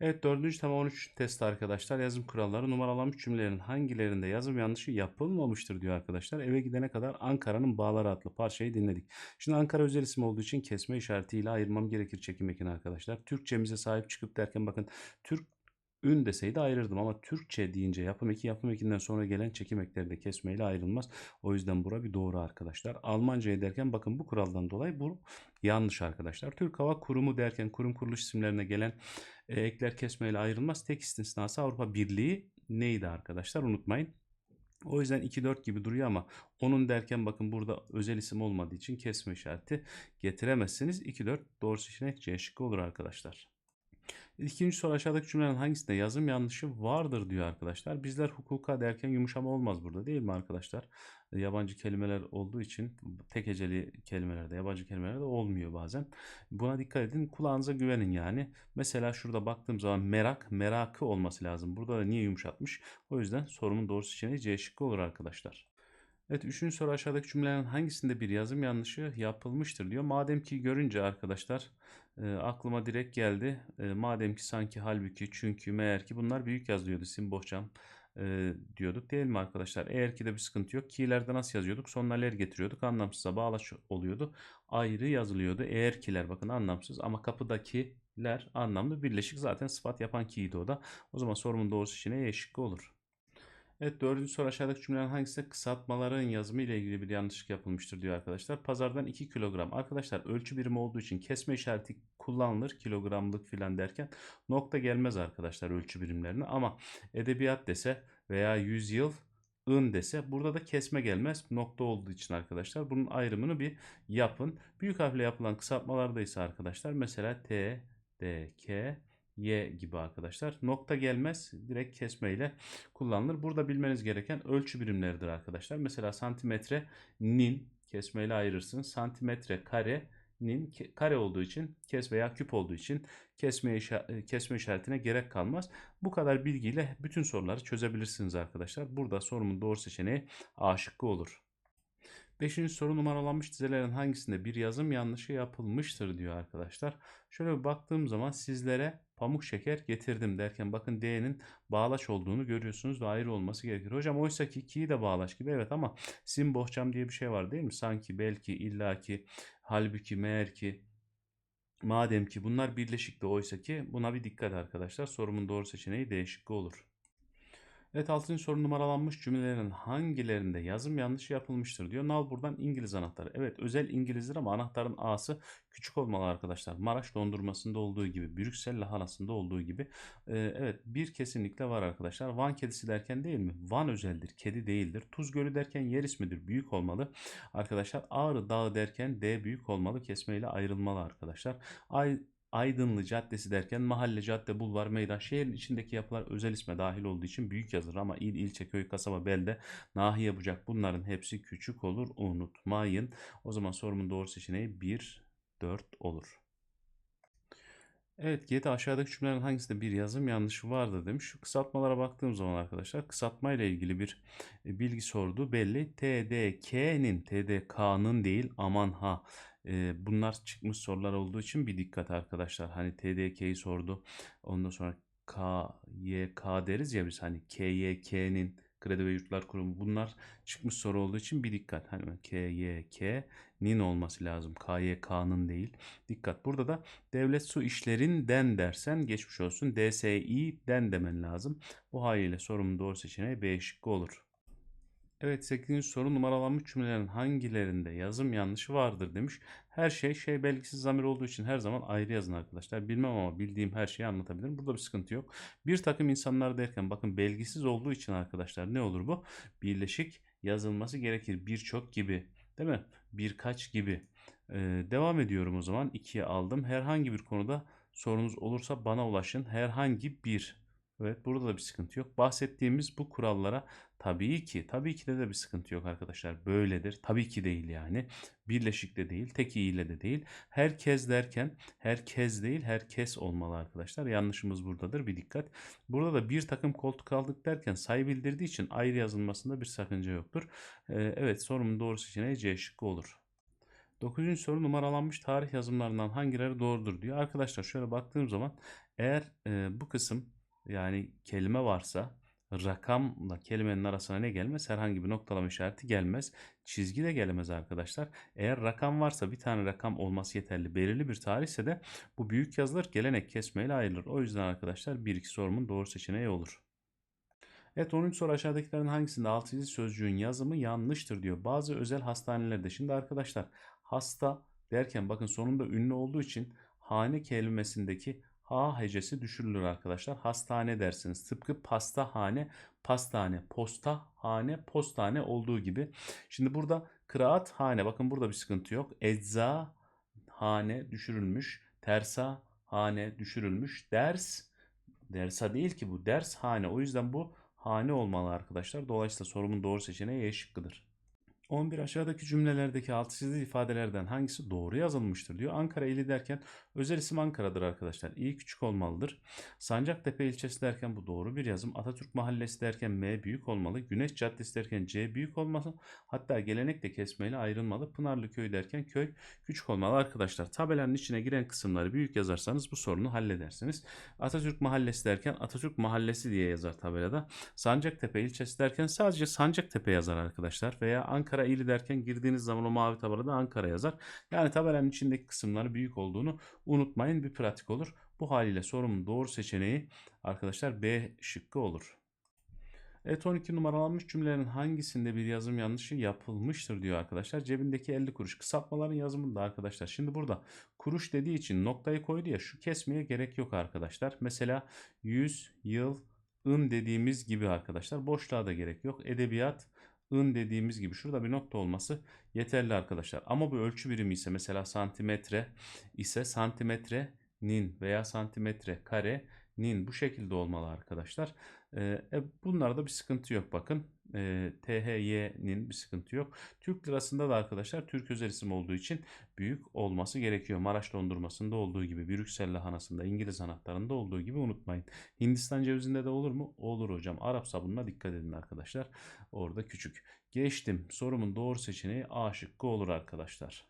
Evet dördüncü tema 13 test arkadaşlar. Yazım kuralları numaralanmış cümlelerin hangilerinde yazım yanlışı yapılmamıştır diyor arkadaşlar. Eve gidene kadar Ankara'nın Bağları adlı parçayı dinledik. Şimdi Ankara özel isim olduğu için kesme işaretiyle ayırmam gerekir çekim ekini arkadaşlar. Türkçemize sahip çıkıp derken bakın Türk ün deseydi ayırırdım ama Türkçe deyince yapım eki yapım ekinden sonra gelen çekim ekleri de kesmeyle ayrılmaz. O yüzden bura bir doğru arkadaşlar. Almanca derken bakın bu kuraldan dolayı bu yanlış arkadaşlar. Türk Hava Kurumu derken kurum kuruluş isimlerine gelen e, ekler kesmeyle ayrılmaz. Tek istisnası Avrupa Birliği neydi arkadaşlar unutmayın. O yüzden 2-4 gibi duruyor ama onun derken bakın burada özel isim olmadığı için kesme işareti getiremezsiniz. 2-4 doğru seçenek C şıkkı olur arkadaşlar. İkinci soru aşağıdaki cümlelerin hangisinde yazım yanlışı vardır diyor arkadaşlar. Bizler hukuka derken yumuşama olmaz burada değil mi arkadaşlar? Yabancı kelimeler olduğu için tek heceli kelimelerde yabancı kelimelerde olmuyor bazen. Buna dikkat edin kulağınıza güvenin yani. Mesela şurada baktığım zaman merak merakı olması lazım. Burada da niye yumuşatmış? O yüzden sorumun doğru seçeneği C şıkkı olur arkadaşlar. Evet üçüncü soru aşağıdaki cümlelerin hangisinde bir yazım yanlışı yapılmıştır diyor. Madem ki görünce arkadaşlar e, aklıma direkt geldi. E, madem ki sanki halbuki çünkü meğer ki bunlar büyük yazılıyordu simbohcam e, diyorduk değil mi arkadaşlar? Eğer ki de bir sıkıntı yok. Ki'lerde nasıl yazıyorduk? Sonralar getiriyorduk. Anlamsıza bağlaç oluyordu. Ayrı yazılıyordu. Eğer kiler bakın anlamsız ama kapıdakiler anlamlı birleşik zaten sıfat yapan ki'ydi o da. O zaman sorumun doğrusu içine E şıkkı olur. Evet dördüncü soru aşağıdaki cümlelerin hangisinde kısaltmaların yazımı ile ilgili bir yanlışlık yapılmıştır diyor arkadaşlar. Pazardan 2 kilogram. Arkadaşlar ölçü birimi olduğu için kesme işareti kullanılır. Kilogramlık filan derken nokta gelmez arkadaşlar ölçü birimlerine. Ama edebiyat dese veya yüzyıl ın dese burada da kesme gelmez nokta olduğu için arkadaşlar. Bunun ayrımını bir yapın. Büyük harfle yapılan kısaltmalarda ise arkadaşlar mesela T, D, K, Y gibi arkadaşlar. Nokta gelmez direkt kesmeyle kullanılır. Burada bilmeniz gereken ölçü birimleridir arkadaşlar. Mesela santimetrenin kesmeyle ayırırsın. Santimetre kare nin kare olduğu için kes veya küp olduğu için kesme, işa- kesme işaretine gerek kalmaz. Bu kadar bilgiyle bütün soruları çözebilirsiniz arkadaşlar. Burada sorumun doğru seçeneği A şıkkı olur. Beşinci soru numaralanmış dizelerin hangisinde bir yazım yanlışı yapılmıştır diyor arkadaşlar. Şöyle bir baktığım zaman sizlere pamuk şeker getirdim derken bakın D'nin bağlaç olduğunu görüyorsunuz ve ayrı olması gerekir. Hocam oysa ki ki'yi de bağlaç gibi evet ama sim bohçam diye bir şey var değil mi? Sanki belki illaki halbuki meğer ki madem ki bunlar birleşikti oysa ki buna bir dikkat arkadaşlar. Sorumun doğru seçeneği D olur. Evet 6. soru numaralanmış cümlelerin hangilerinde yazım yanlışı yapılmıştır diyor. Nal buradan İngiliz anahtarı. Evet özel İngilizdir ama anahtarın A'sı küçük olmalı arkadaşlar. Maraş dondurmasında olduğu gibi, Brüksel lahanasında olduğu gibi. Ee, evet bir kesinlikle var arkadaşlar. Van kedisi derken değil mi? Van özeldir, kedi değildir. Tuz Gölü derken yer ismidir, büyük olmalı. Arkadaşlar Ağrı Dağı derken D büyük olmalı, kesmeyle ayrılmalı arkadaşlar. Ay Aydınlı Caddesi derken mahalle, cadde, bulvar, meydan, şehrin içindeki yapılar özel isme dahil olduğu için büyük yazılır ama il, ilçe, köy, kasaba, belde, nahiye, bucak bunların hepsi küçük olur unutmayın. O zaman sorumun doğru seçeneği 1, 4 olur. Evet, G'de aşağıdaki cümlelerin hangisinde bir yazım yanlışı vardır demiş. Şu kısaltmalara baktığım zaman arkadaşlar kısaltma ile ilgili bir e, bilgi sordu. Belli. TDK'nin, TDK'nın değil aman ha. Bunlar çıkmış sorular olduğu için bir dikkat arkadaşlar. Hani TDK'yi sordu. Ondan sonra KYK deriz ya biz hani KYK'nin Kredi ve Yurtlar Kurumu bunlar çıkmış soru olduğu için bir dikkat. Hani KYK'nin olması lazım. KYK'nın değil. Dikkat. Burada da devlet su işlerinden dersen geçmiş olsun. DSİ'den demen lazım. Bu haliyle sorumun doğru seçeneği B şıkkı olur. Evet 8. soru numaralanmış cümlelerin hangilerinde yazım yanlışı vardır demiş. Her şey şey belgisiz zamir olduğu için her zaman ayrı yazın arkadaşlar. Bilmem ama bildiğim her şeyi anlatabilirim. Burada bir sıkıntı yok. Bir takım insanlar derken bakın belgisiz olduğu için arkadaşlar ne olur bu? Birleşik yazılması gerekir. Birçok gibi değil mi? Birkaç gibi. Ee, devam ediyorum o zaman. 2'ye aldım. Herhangi bir konuda sorunuz olursa bana ulaşın. Herhangi bir Evet burada da bir sıkıntı yok. Bahsettiğimiz bu kurallara tabii ki tabii ki de de bir sıkıntı yok arkadaşlar. Böyledir. Tabii ki değil yani. Birleşik de değil, tek ile de değil. Herkes derken herkes değil, herkes olmalı arkadaşlar. Yanlışımız buradadır. Bir dikkat. Burada da bir takım koltuk aldık derken sayı bildirdiği için ayrı yazılmasında bir sakınca yoktur. Ee, evet sorumun doğru seçeneği C şıkkı olur. 9. soru numaralanmış tarih yazımlarından hangileri doğrudur diyor. Arkadaşlar şöyle baktığım zaman Eğer e, bu kısım yani kelime varsa rakamla kelimenin arasına ne gelmez? Herhangi bir noktalama işareti gelmez. Çizgi de gelemez arkadaşlar. Eğer rakam varsa bir tane rakam olması yeterli. Belirli bir tarihse de bu büyük yazılar gelenek kesmeyle ayrılır. O yüzden arkadaşlar 1-2 sorumun doğru seçeneği olur. Evet 10. soru aşağıdakilerin hangisinde alt çizili sözcüğün yazımı yanlıştır diyor. Bazı özel hastanelerde şimdi arkadaşlar hasta derken bakın sonunda ünlü olduğu için hane kelimesindeki ha hecesi düşürülür arkadaşlar. Hastane dersiniz. Tıpkı pastahane, pastane, postahane, postane olduğu gibi. Şimdi burada kıraat hane bakın burada bir sıkıntı yok. Ecza hane düşürülmüş. Tersa hane düşürülmüş. Ders dersa değil ki bu ders hane. O yüzden bu hane olmalı arkadaşlar. Dolayısıyla sorumun doğru seçeneği E şıkkıdır. 11 aşağıdaki cümlelerdeki altı çizili ifadelerden hangisi doğru yazılmıştır diyor. Ankara ili derken özel isim Ankara'dır arkadaşlar. İ küçük olmalıdır. Sancaktepe ilçesi derken bu doğru bir yazım. Atatürk Mahallesi derken M büyük olmalı. Güneş Caddesi derken C büyük olmalı. Hatta gelenek de kesmeyle ayrılmalı. Pınarlı Köy derken köy küçük olmalı arkadaşlar. Tabelanın içine giren kısımları büyük yazarsanız bu sorunu halledersiniz. Atatürk Mahallesi derken Atatürk Mahallesi diye yazar tabelada. Sancaktepe ilçesi derken sadece Sancaktepe yazar arkadaşlar. Veya Ankara ili derken girdiğiniz zaman o mavi tabelada Ankara yazar. Yani tabelanın içindeki kısımları büyük olduğunu unutmayın. Bir pratik olur. Bu haliyle sorumun doğru seçeneği arkadaşlar B şıkkı olur. Evet 12 numaralanmış cümlelerin hangisinde bir yazım yanlışı yapılmıştır diyor arkadaşlar. Cebindeki 50 kuruş kısaltmaların yazımında arkadaşlar. Şimdi burada kuruş dediği için noktayı koydu ya şu kesmeye gerek yok arkadaşlar. Mesela 100 yıl ın dediğimiz gibi arkadaşlar. Boşluğa da gerek yok. Edebiyat ın dediğimiz gibi şurada bir nokta olması yeterli arkadaşlar. Ama bu ölçü birimi ise mesela santimetre ise santimetrenin veya santimetre karenin bu şekilde olmalı arkadaşlar. Ee, e, bunlarda bir sıkıntı yok bakın. E, THY'nin bir sıkıntı yok. Türk lirasında da arkadaşlar Türk özel isim olduğu için büyük olması gerekiyor. Maraş dondurmasında olduğu gibi, Brüksel lahanasında, İngiliz anahtarında olduğu gibi unutmayın. Hindistan cevizinde de olur mu? Olur hocam. Arap sabununa dikkat edin arkadaşlar. Orada küçük. Geçtim. Sorumun doğru seçeneği A şıkkı olur arkadaşlar.